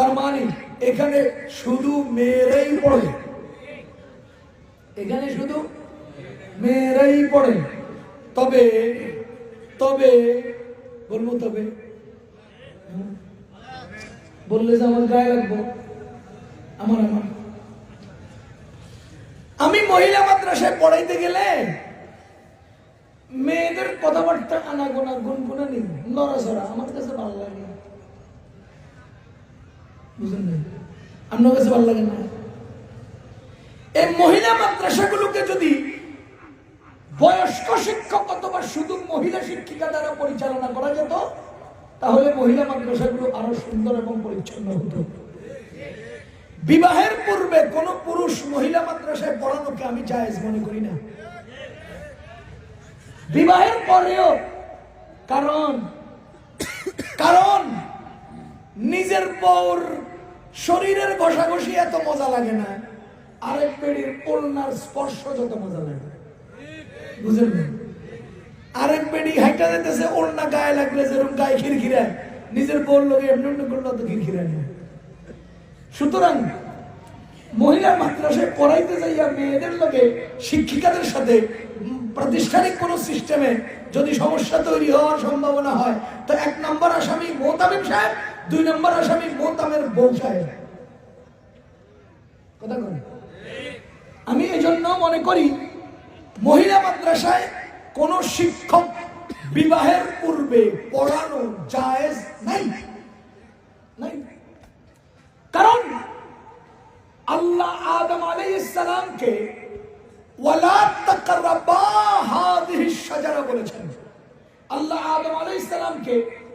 তার মানে এখানে শুধু মেয়েরাই পড়ে। এখানে শুধু মেয়েরাই পড়ে। তবে তবে, বলব তবে বললে যে আমার গায়ে লাগবো। আমার আমার। আমি মহিলা মাদ্রাসায় পড়াইতে গেলে মেয়েদের কথাবার্তা আনাগোনা গুনগুনা নেই নড়াচড়া আমার কাছে ভালো লাগে। বুঝলেন না আপনার কাছে ভালো লাগে না। এই মহিলা মাদ্রাসাগুলোকে যদি বয়স্ক শিক্ষক অথবা শুধু মহিলা শিক্ষিকা দ্বারা পরিচালনা করা যেত, তাহলে মহিলা মাদ্রাসাগুলো আরও সুন্দর এবং পরিচ্ছন্ন হতো। বিবাহের পূর্বে কোন পুরুষ মহিলা মাদ্রাসায় পড়ানোকে আমি জায়েজ মনে করি না। বিবাহের পরেও, কারণ কারণ নিজের বউর শরীরের ঘষাঘষি এত মজা লাগে না। আরেক বেড়ির ওলনার স্পর্শ যত মজা লাগে। বুঝলেন? আরেক বেড়ি হাইটা যেতেছে ওলনা গায়ে লাগলে যেরকম গায়ে খিরখিরায় নিজের বউর লোকে এমনি এমনি তো সুতরাং মহিলা মাদ্রাসায় পড়াইতে যাইয়া মেয়েদের লোকে শিক্ষিকাদের সাথে প্রাতিষ্ঠানিক কোন সিস্টেমে যদি সমস্যা তৈরি হওয়ার সম্ভাবনা হয়, তো এক নম্বর আসামি মোহতামিম সাহেব দুই নম্বর আসামি মোহতামের বউ সাহেব। কথা আমি এই জন্য মনে করি, মহিলা মাদ্রাসায় কোন শিক্ষক বিবাহের পূর্বে পড়ানো জায়েজ নাই। নাই। কারণ আল্লাহ আদম আলাইহিস সালামকে ওয়ালা তাকরাবা হাদিহি শাজারা বলেছেন। আল্লাহ আদম আলাইহিস সালামকে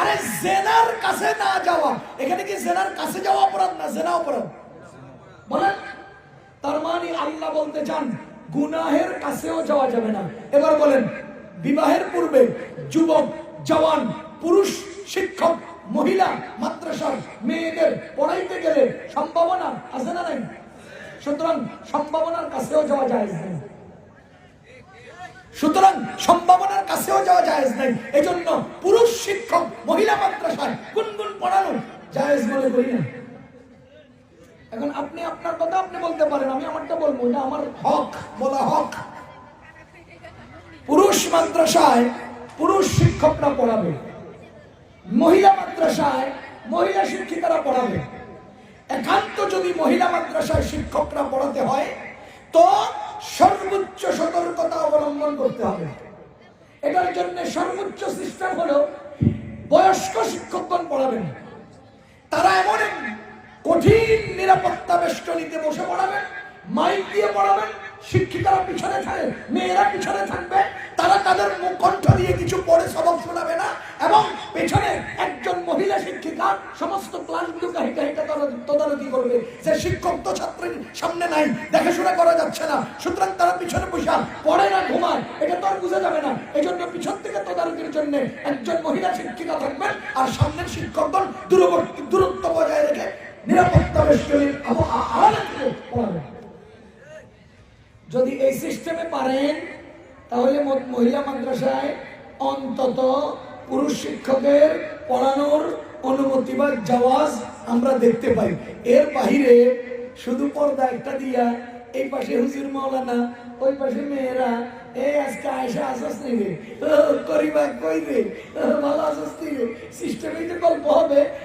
আরে জেনার কাছে না যাওয়া। এখানে কি জেনার কাছে যাওয়া অপরাধ না জেনা অপরাধ? বলেন। তার মানে আল্লাহ বলতে চান, গুনাহের কাছেও যাওয়া যাবে না। এবার বলেন, বিবাহের পূর্বে যুবক, জওয়ান, পুরুষ, শিক্ষক, মহিলা, মাদ্রাসার মেয়েদের পড়াইতে গেলে সম্ভাবনা আছে না নাই? সুতরাং সম্ভাবনার কাছেও যাওয়া যায় না। সুতরাং সম্ভাবনার কাছেও যাওয়া জায়েজ নাই। এজন্য পুরুষ শিক্ষক, মহিলা মাদ্রাসায় গুনগুন পড়ানো জায়েজ মনে করি না এখন আপনি আপনার কথা আপনি বলতে পারেন, আমি আমারটা বলব, এটা আমার হক, বলা হক। পুরুষ মাদ্রাসায় পুরুষ শিক্ষকরা পড়াবে, মহিলা মাদ্রাসায় মহিলা শিক্ষিকারা পড়াবে। একান্ত যদি মহিলা মাদ্রাসায় শিক্ষকরা পড়াতে হয়, তো সর্বোচ্চ অবলম্বন করতে হবে। এটার জন্য সর্বোচ্চ সিস্টেম হলো বয়স্ক শিক্ষকগণ পড়াবেন। তারা এমন কঠিন নিরাপত্তা বেষ্টনীতে বসে পড়াবেন, মাইক দিয়ে পড়াবেন, শিক্ষিকারা পিছনে থাকে, মেয়েরা পিছনে থাকবে, তারা তাদের মুখ কণ্ঠ দিয়ে কিছু পড়ে সবক শোনাবে না, এবং শিক্ষিকা, সমস্ত ক্লাসগুলোকে হেঁটে হেঁটে তদারকি করবে। যে শিক্ষক তো ছাত্রের সামনে নাই, দেখাশোনা করা যাচ্ছে না। সুতরাং তারা পিছনে বসে পড়ে না, ঘুমায়। এটা তো আর যাবে না। এই জন্য পিছন থেকে তদারকির জন্য একজন মহিলা শিক্ষিকা থাকবেন আর সামনের শিক্ষকগণ দূরবর্তী, দূরত্ব বজায় রেখে নিরাপত্তা বেষ্টনীর যদি এই সিস্টেমে পারেন, তাহলে মহিলা মাদ্রাসায় অন্তত পুরুষ শিক্ষকের পড়ানোর অনুমতি বা জাওয়াজ আমরা দেখতে পাই। এর বাহিরে শুধু পর্দা একটা দিয়া এই পাশে হুজুর মৌলানা ওই পাশে মেয়েরা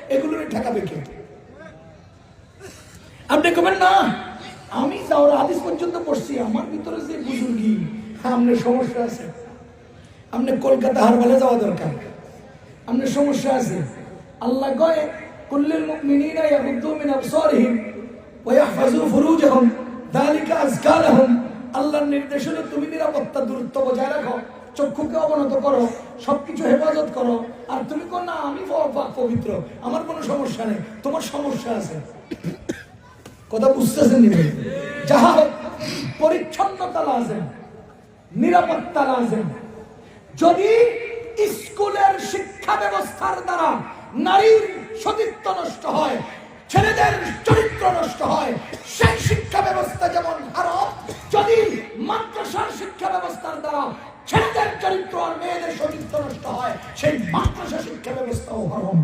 এগুলো ঠেকাবে কে? আপনি কবেন, না, আমি যাওয়ার পর্যন্ত পড়ছি, আমার ভিতরে যে বুজুর্গি আপনার সমস্যা আছে। আপনি কলকাতা হারবালে যাওয়া দরকার। আপনার সমস্যা আছে। আল্লাহ কয়, কুল্লিল মুমিনিনা ইয়াগুদ্দু মিন আবসারিহিম ওয়া ইয়াহফাজু ফুরুজাহুম যালিকা আযকা লাহুম আল্লাহর নির্দেশ হলো তুমি নিরাপত্তা দূরত্ব বজায় রাখো, চক্ষুকে অবনত করো, সবকিছু হেফাজত করো। আর তুমি কোন না, আমি পবিত্র, আমার কোনো সমস্যা নেই, তোমার সমস্যা আছে। কথা বুঝতেছেন নি ভাই? যাহা হোক, পরিচ্ছন্নতা লাজেম, নিরাপত্তা লাজেম। যদি স্কুলের শিক্ষা ব্যবস্থার দ্বারা নারীর সতীত্ব নষ্ট হয়, ছেলেদের চরিত্র নষ্ট হয়। সেই শিক্ষা ব্যবস্থা যেমন হারাম যদি মাদ্রাসার শিক্ষা ব্যবস্থার দ্বারা ছেলেদের চরিত্র আর মেয়েদের সতীত্ব নষ্ট হয়, সেই মাদ্রাসা শিক্ষা ব্যবস্থাও হারাম।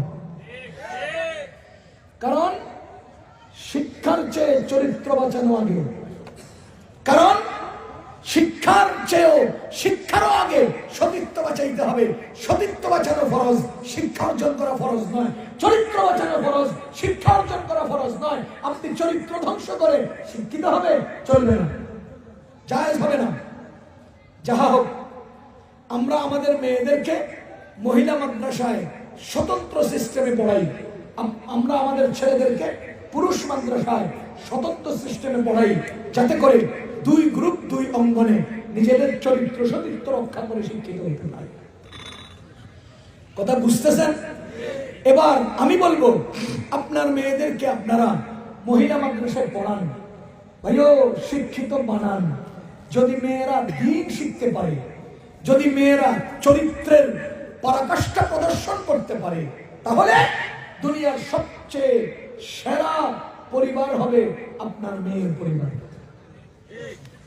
কারণ শিক্ষার চেয়ে চরিত্র বাঁচানো আগে। কারণ শিক্ষার চেয়েও শিক্ষারও আগে সতীত্ব বাঁচাইতে হবে। সতীত্ব বাঁচানো ফরজ, শিক্ষা অর্জন করা ফরজ নয়। চরিত্র বাঁচানো ফরজ, শিক্ষা অর্জন করা ফরজ নয়। আপনি চরিত্র ধ্বংস করে শিক্ষিত হবে, চলবে না। জায়েজ হবে না। যাহা হোক, আমরা আমাদের মেয়েদেরকে মহিলা মাদ্রাসায় স্বতন্ত্র সিস্টেমে পড়াই। আমরা আমাদের ছেলেদেরকে পুরুষ মাদ্রাসায় স্বতন্ত্র সিস্টেমে পড়াই, যাতে করে দুই গ্রুপ, দুই অঙ্গনে নিজেদের চরিত্র, সতীত্ব রক্ষা করে শিক্ষিত হতে পারে। কথা বুঝতেছেন? এবার আমি বলব, আপনার মেয়েদেরকে আপনারা মহিলা মাদ্রাসায় পড়ান। ভাইও, শিক্ষিত বানান। যদি মেয়েরা দিন শিখতে পারে, যদি মেয়েরা চরিত্রের পরাকাষ্ঠা প্রদর্শন করতে পারে, তাহলে দুনিয়ার সবচেয়ে সেরা পরিবার হবে আপনার মেয়ের পরিবার।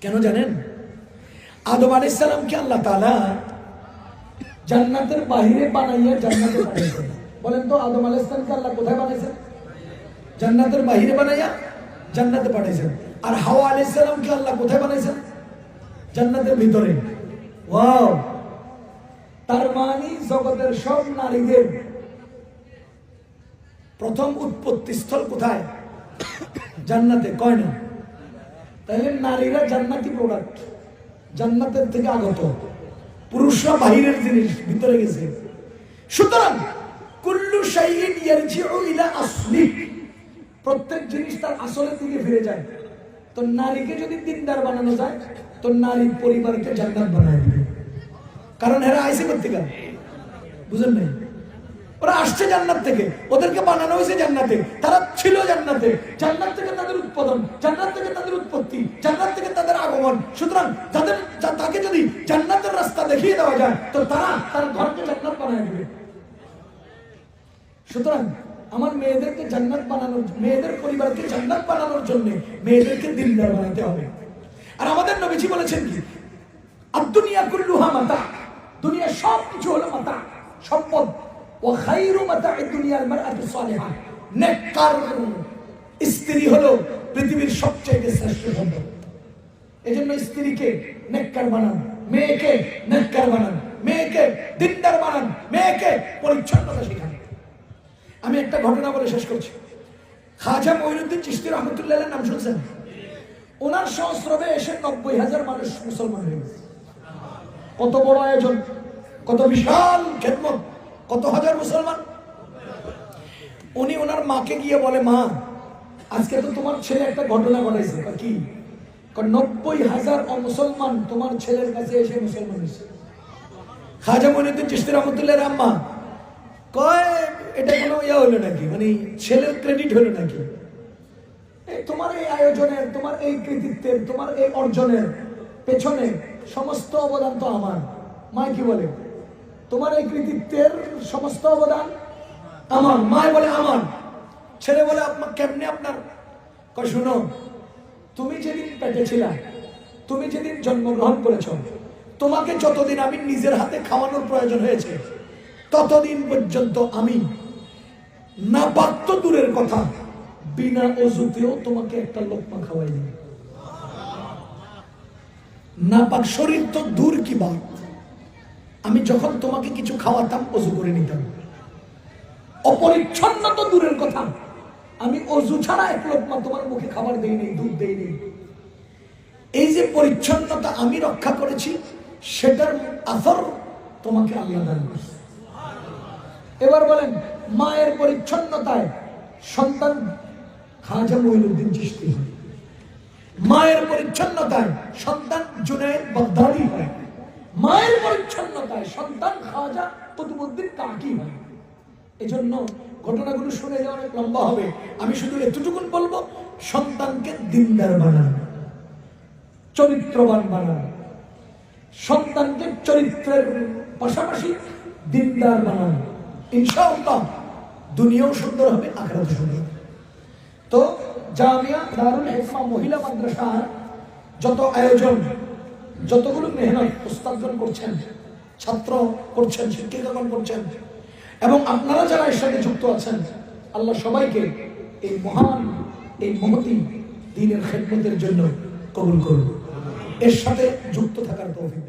কেন জানেন? আদম আলাইহিস সালামকে আল্লাহ তাআলা জান্নাতের বাহিরে বানাইয়া জান্নাতে বানাইছেন বলেন তো, আদম আলাইহিস সালামকে আল্লাহ কোথায় বানাইছেন জান্নাতের বাহিরে বানাইয়া জান্নাতে পাঠাইছেন আর হাওয়া আলাইহিস সালামকে আল্লাহ কোথায় বানাইছেন জান্নাতের ভিতরে। ওয়াও! তার মানে জগতের সব নারীদের প্রথম উৎপত্তি স্থল কোথায়? জান্নাতে, কয় না? তাহলে নারীরা জান্নাতি প্রোডাক্ট জান্নাতের থেকে আগত। পুরুষরা বাহিরের জিনিস, ভিতরে গেছে। সুতরাং কুল্লু ইলা আসলি। প্রত্যেক জিনিস তার আসলের দিকে ফিরে যায়। তো নারীকে যদি দিনদার বানানো যায়, তো নারীর পরিবারকে জান্নাত বানায় দিবে। কারণ এরা আইসি কোথেকে বুঝেন নাই? ওরা আসছে জান্নাত থেকে। ওদেরকে বানানো হয়েছে জান্নাতে। তারা ছিল জান্নাতে। জান্নাত থেকে তাদের উৎপাদন, জান্নাত থেকে তাদের উৎপত্তি, জান্নাত থেকে তাদের আগমন। সুতরাং তাদের তাকে যদি জান্নাতের রাস্তা দেখিয়ে দেওয়া যায়, তো তারা তার ঘরকে জান্নাত বানিয়ে দিবে। সুতরাং আমার মেয়েদেরকে জান্নাত বানানোর, মেয়েদের পরিবারকে জান্নাত বানানোর জন্য মেয়েদেরকে দিনদার বানাতে হবে। আর আমাদের নবীজি বলেছেন কি? আর দুনিয়া কুল্লুহা মাতা। দুনিয়া সব কিছু হলো মাতা, সম্পদ। ও খাইরু মাতা দুনিয়ার মারআতু সালিহা। স্ত্রী হলো পৃথিবীর সবচেয়ে শ্রেষ্ঠ সম্পদ। এজন্য স্ত্রীকে নেককার বানান, মেয়েকে নেককার বানান, মেয়েকে দিনদার বানান, মেয়েকে পরিচ্ছন্নতা শেখান। আমি একটা ঘটনা বলে শেষ করছি। খাজা মহিনুদ্দিন চিস্তি রহমতুল্লাহ নাম শুনছেন? ওনার সংস্রবে এসে নব্বই হাজার মানুষ মুসলমান হয়ে গেছে। কত বড় আয়োজন, কত বিশাল খেদমত। কত হাজার মুসলমান? উনি ওনার মাকে গিয়ে বলে, মা, আজকে তো তোমার ছেলে একটা ঘটনা ঘটাইছে। কি? নব্বই হাজার অমুসলমান তোমার ছেলের কাছে এসে মুসলমান হয়েছে। খাজা মহিনুদ্দিন চিস্তি রহমতুল্লাহ আম্মা কয়, এটা কোনো ইয়া হলো নাকি? মানে ছেলের ক্রেডিট হলো নাকি? এই তোমার এই আয়োজনের, তোমার এই কৃতিত্বের, তোমার এই অর্জনের পেছনে সমস্ত অবদান তো আমার। মা কি বলে? তোমার এই কৃতিত্বের সমস্ত অবদান আমার মা বলে আমার, ছেলে বলে আপনার কেমনে আপনার? শুনো, তুমি যেদিন পেটে ছিলা, তুমি যেদিন জন্মগ্রহণ করেছ, তোমাকে যতদিন আমি নিজের হাতে খাওয়ানোর প্রয়োজন হয়েছে, ততদিন পর্যন্ত আমি না পাত্র দূরের কথা, বিনা অজুতেও তোমাকে একটা লোকমা খাওয়াই না পাক শরীর তো দূর কি বাত আমি যখন তোমাকে কিছু খাওয়াতাম, অজু করে নিতাম। অপরিচ্ছন্ন তো দূরের কথা। আমি অজু ছাড়া এক লোকমা তোমার মুখে খাবার দেই নেই, দুধ দেই নেই। এই যে পরিচ্ছন্নতা আমি রক্ষা করেছি, সেটার আথর তোমাকে আল্লাহ দান করছে। এবার বলেন, মায়ের পরিচ্ছন্নতায় সন্তান খাজা মহিনুদ্দিন চিস্তি হয়। মায়ের পরিচ্ছন্নতায় সন্তান জুনায়দ বাগদাদি হয়। মায়ের পরিচ্ছন্নতায় সন্তান খাজা কুতুবুদ্দিন কাকি হয়। এজন্য ঘটনাগুলো শুনে যাওয়া অনেক লম্বা হবে। আমি শুধু এতটুকুন বলব, সন্তানকে দিনদার বানান, চরিত্রবান বানান। সন্তানকে চরিত্রের পাশাপাশি দিনদার বানান। ইনশাআল্লাহ দুনিয়াও সুন্দর হবে আখরাত সুন্দর তো জামিয়া দারুল হেসমা মহিলা মাদ্রাসার যত আয়োজন যতগুলো মেহনত উস্তাদগণ করছেন, ছাত্র করছেন শিক্ষিতগণ করছেন, এবং আপনারা যারা এর সাথে যুক্ত আছেন, আল্লাহ সবাইকে এই মহান, এই মহতি দিনের খেদমতের জন্য কবুল করুন এর সাথে যুক্ত থাকার তৌফিক।